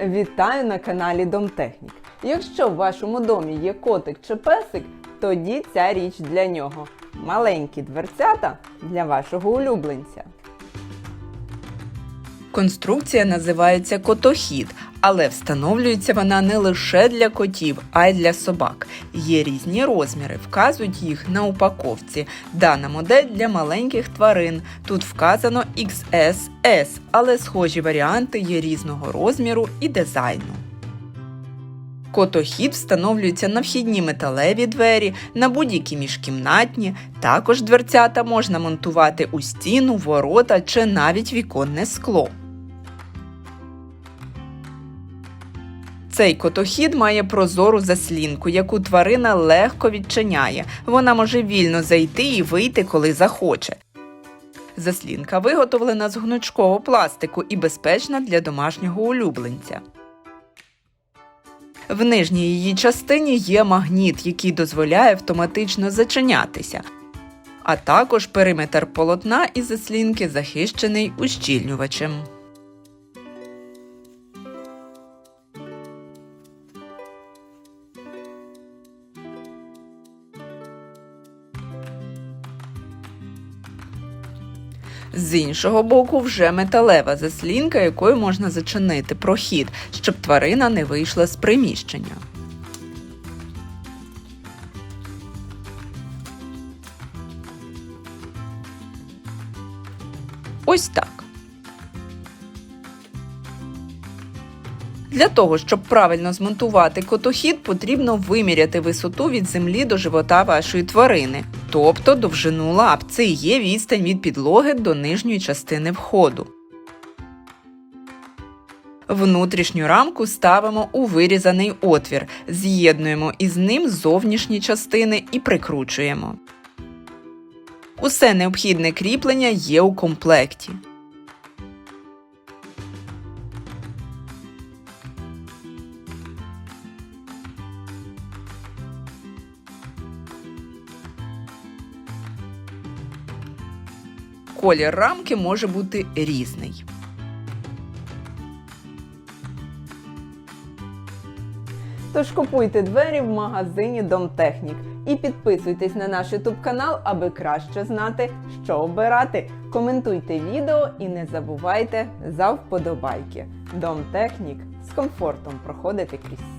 Вітаю на каналі Домтехнік. Якщо в вашому домі є котик чи песик, тоді ця річ для нього. Маленькі дверцята для вашого улюбленця. Конструкція називається котохід, але встановлюється вона не лише для котів, а й для собак. Є різні розміри, вказують їх на упаковці. Дана модель для маленьких тварин. Тут вказано XS-S, але схожі варіанти є різного розміру і дизайну. Котохід встановлюється на вхідні металеві двері, на будь-які міжкімнатні. Також дверцята можна монтувати у стіну, ворота чи навіть віконне скло. Цей котохід має прозору заслінку, яку тварина легко відчиняє. Вона може вільно зайти і вийти, коли захоче. Заслінка виготовлена з гнучкового пластику і безпечна для домашнього улюбленця. В нижній її частині є магніт, який дозволяє автоматично зачинятися. А також периметр полотна і заслінки захищений ущільнювачем. З іншого боку, вже металева заслінка, якою можна зачинити прохід, щоб тварина не вийшла з приміщення. Ось так. Для того, щоб правильно змонтувати котохід, потрібно виміряти висоту від землі до живота вашої тварини, тобто довжину лап. Це і є відстань від підлоги до нижньої частини входу. Внутрішню рамку ставимо у вирізаний отвір, з'єднуємо із ним зовнішні частини і прикручуємо. Усе необхідне кріплення є у комплекті. Колір рамки може бути різний. Тож купуйте двері в магазині Домтехнік і підписуйтесь на наш YouTube канал, аби краще знати, що обирати. Коментуйте відео і не забувайте за вподобайки. Домтехнік з комфортом проходити крізь